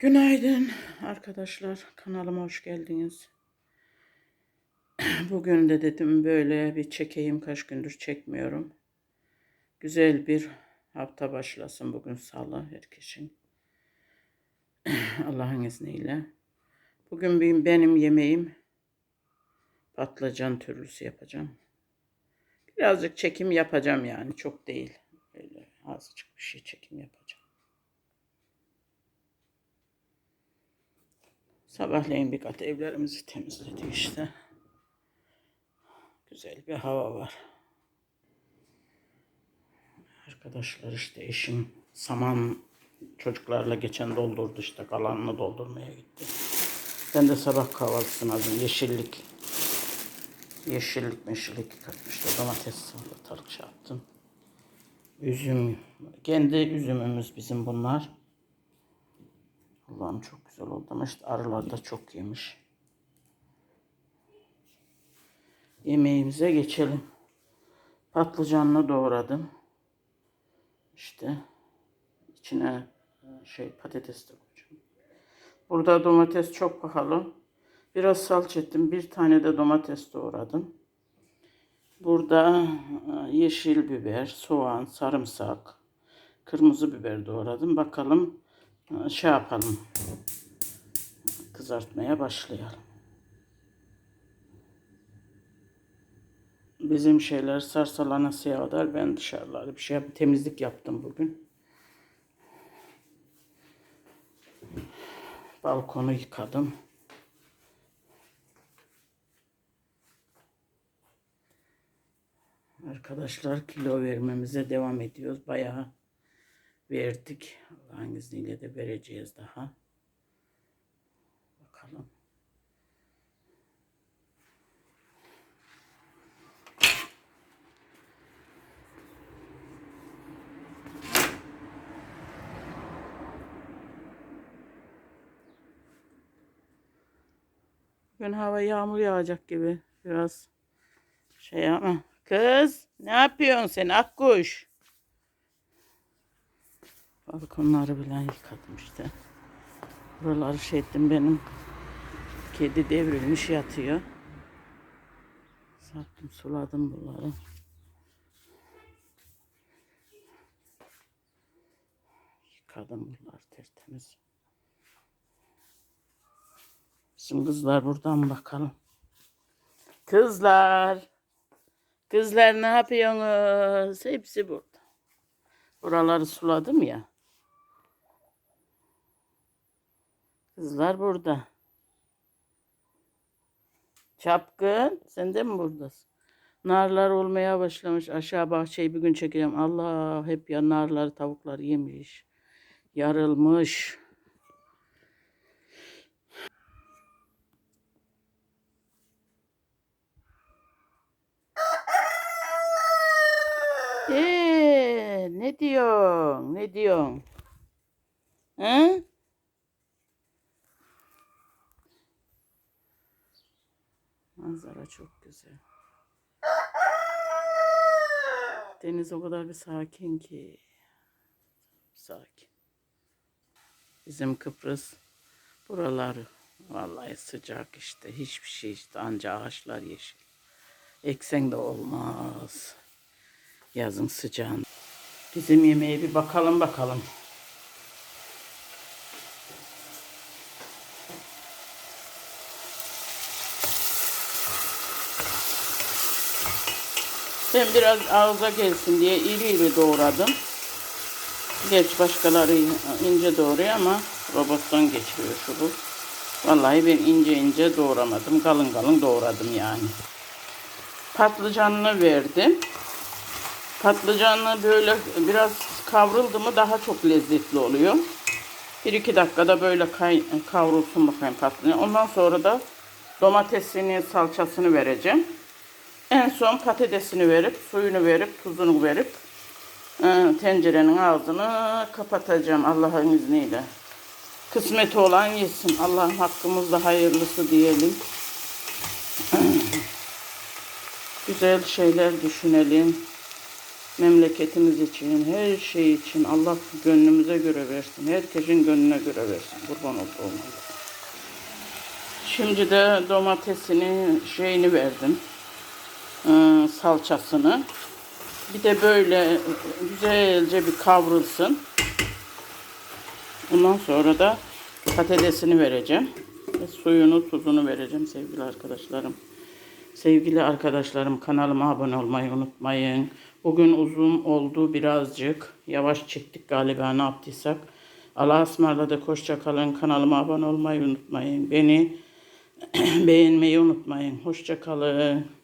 Günaydın arkadaşlar. Kanalıma hoş geldiniz. Bugün de dedim böyle bir çekeyim. Kaç gündür çekmiyorum. Güzel bir hafta başlasın bugün salı herkesin. Allah'ın izniyle. Bugün benim, yemeğim patlıcan türlüsü yapacağım. Birazcık çekim yapacağım yani çok değil. Böyle azıcık bir şey çekim yapacağım. Sabahleyin bir kat evlerimizi temizledi işte. Güzel bir hava var. Arkadaşlar işte eşim saman çocuklarla geçen doldurdu işte kalanını doldurmaya gitti. Ben de sabah kahvaltısını aldım. Yeşillik. Yeşillik meşillik katmıştı. Domates salatalık şey yaptım. Üzüm. Kendi üzümümüz bizim bunlar. Allah'ım çok güzel oldu ama işte arılar da çok yemiş. Yemeğimize geçelim. Patlıcanını doğradım. İşte içine şey patates de koyacağım. Burada domates çok pahalı. Biraz salça ettim. Bir tane de domates doğradım. Burada e, yeşil biber, soğan, sarımsak, kırmızı biber doğradım. Bakalım şey yapalım. Kızartmaya başlayalım. Bizim şeyler sarsalana kadar ben dışarılarda bir şey yap- temizlik yaptım bugün. Balkonu yıkadım. Arkadaşlar kilo vermemize devam ediyoruz. Bayağı verdik. Allah'ın de vereceğiz daha. Bakalım. Bugün hava yağmur yağacak gibi. Biraz şey ama. Kız ne yapıyorsun sen akkuş? Balkonları bile yıkadım işte. Buraları şey ettim benim. Kedi devrilmiş yatıyor. Sattım suladım bunları. Yıkadım bunları tertemiz. Bizim kızlar buradan bakalım. Kızlar. Kızlar ne yapıyorsunuz? Hepsi burada. Buraları suladım ya. Kızlar burada. Çapkın, sen de mi buradasın? Narlar olmaya başlamış. Aşağı bahçeyi bir gün çekeceğim. Allah hep ya narları tavuklar yemiş. Yarılmış. Ee, ne diyorsun? Ne diyorsun? Hı? Manzara çok güzel. Deniz o kadar bir sakin ki. Sakin. Bizim Kıbrıs buraları vallahi sıcak işte. Hiçbir şey işte anca ağaçlar yeşil. Eksen de olmaz. Yazın sıcağın. Bizim yemeğe bir bakalım bakalım. Ben biraz ağza gelsin diye iri iri doğradım. Geç başkaları ince doğruyor ama robottan geçiyor şu bu. Vallahi ben ince ince doğramadım. Kalın kalın doğradım yani. Patlıcanını verdim. Patlıcanlı böyle biraz kavruldu mu daha çok lezzetli oluyor. Bir iki dakikada böyle kay, kavrulsun bakayım patlıcan. Ondan sonra da domatesini, salçasını vereceğim. En son patatesini verip, suyunu verip, tuzunu verip e, tencerenin ağzını kapatacağım Allah'ın izniyle. Kısmeti olan yesin. Allah'ın hakkımızda hayırlısı diyelim. Güzel şeyler düşünelim. memleketimiz için, her şey için Allah gönlümüze göre versin. Herkesin gönlüne göre versin. Kurban Allah. Şimdi de domatesini şeyini verdim. Ee, salçasını. Bir de böyle güzelce bir kavrulsun. Ondan sonra da patatesini vereceğim. Ve suyunu, tuzunu vereceğim sevgili arkadaşlarım. Sevgili arkadaşlarım kanalıma abone olmayı unutmayın. Bugün uzun oldu birazcık. Yavaş çektik galiba ne yaptıysak. Allah'a ısmarladık. Hoşça kalın. Kanalıma abone olmayı unutmayın. Beni beğenmeyi unutmayın. Hoşça kalın.